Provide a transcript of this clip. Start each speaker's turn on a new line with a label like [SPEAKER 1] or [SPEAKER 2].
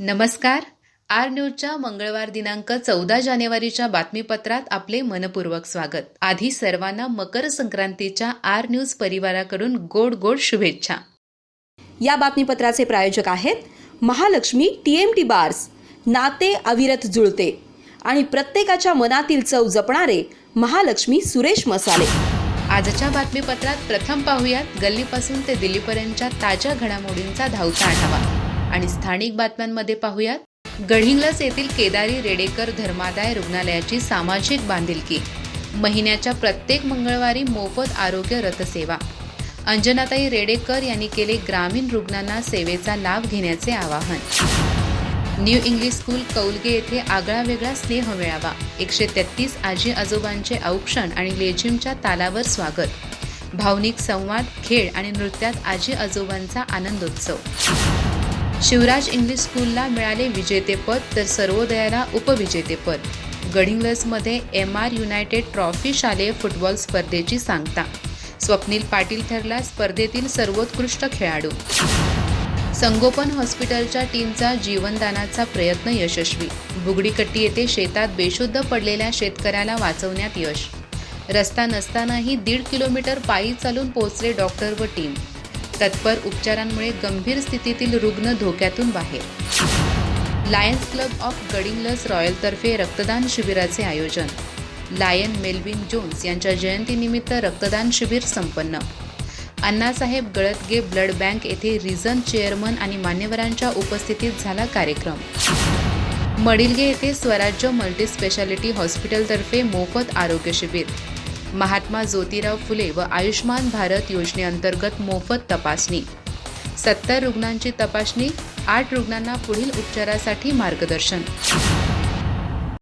[SPEAKER 1] नमस्कार. आर न्यूजच्या मंगळवार दिनांक चौदा जानेवारीच्या बातमीपत्रात आपले मनपूर्वक स्वागत. आधी सर्वांना मकर संक्रांतीच्या आर न्यूज परिवाराकडून गोड गोड शुभेच्छा.
[SPEAKER 2] या बातमीपत्राचे प्रायोजक आहेत Mahalakshmi T M T bars नाते अविरत जुळते आणि प्रत्येकाच्या मनातील चव जपणारे महालक्ष्मी सुरेश मसाले.
[SPEAKER 1] आजच्या बातमीपत्रात प्रथम पाहूयात गल्लीपासून ते दिल्लीपर्यंतच्या ताज्या घडामोडींचा धावता आढावा. आणि स्थानिक बातम्यांमध्ये पाहूयात. गडहिंग्लज येथील केदारी रेडेकर धर्मादाय रुग्णालयाची सामाजिक बांधिलकी. महिन्याच्या प्रत्येक मंगळवारी मोफत आरोग्य रथसेवा. अंजनाताई रेडेकर यांनी केले ग्रामीण रुग्णांना सेवेचा लाभ घेण्याचे आवाहन. न्यू इंग्लिश स्कूल कौलगे येथे आगळा वेगळा स्नेह मिळावा. एकशे तेहतीस आजी आजोबांचे औक्षण आणि लेझिमच्या तालावर स्वागत. भावनिक संवाद खेळ आणि नृत्यात आजी आजोबांचा आनंदोत्सव. शिवराज इंग्लिश स्कूलला मिळाले विजेतेपद तर सर्वोदयाला उपविजेतेपद. गडिंग्लजमध्ये एम आर युनायटेड ट्रॉफी शालेय फुटबॉल स्पर्धेची सांगता. स्वप्नील पाटील ठरला स्पर्धेतील सर्वोत्कृष्ट खेळाडू. संगोपन हॉस्पिटलच्या टीमचा जीवनदानाचा प्रयत्न यशस्वी. बुगडीकट्टी येथे शेतात बेशुद्ध पडलेल्या शेतकऱ्याला वाचवण्यात यश. रस्ता नसतानाही दीड किलोमीटर पायी चालून पोहोचले डॉक्टर व टीम. तत्पर उपचारांमुळे गंभीर स्थितीतील रुग्ण धोक्यातून बाहेर. लायन्स क्लब ऑफ गडिंग्लज रॉयलतर्फे रक्तदान शिबिराचे आयोजन. लायन मेल्विन जोन्स यांच्या जयंतीनिमित्त रक्तदान शिबिर संपन्न. अण्णासाहेब गळतगे ब्लड बँक येथे रिझन चेअरमन आणि मान्यवरांच्या उपस्थितीत झाला कार्यक्रम. मडिलगे येथे स्वराज्य मल्टीस्पेशालिटी हॉस्पिटलतर्फे मोफत आरोग्य शिबिर. महात्मा ज्योतिराव फुले व आयुष्मान भारत योजनेअंतर्गत मोफत तपासणी. सत्तर रुग्णांची तपासणी आठ रुग्णांना पुढील उपचारासाठी मार्गदर्शन.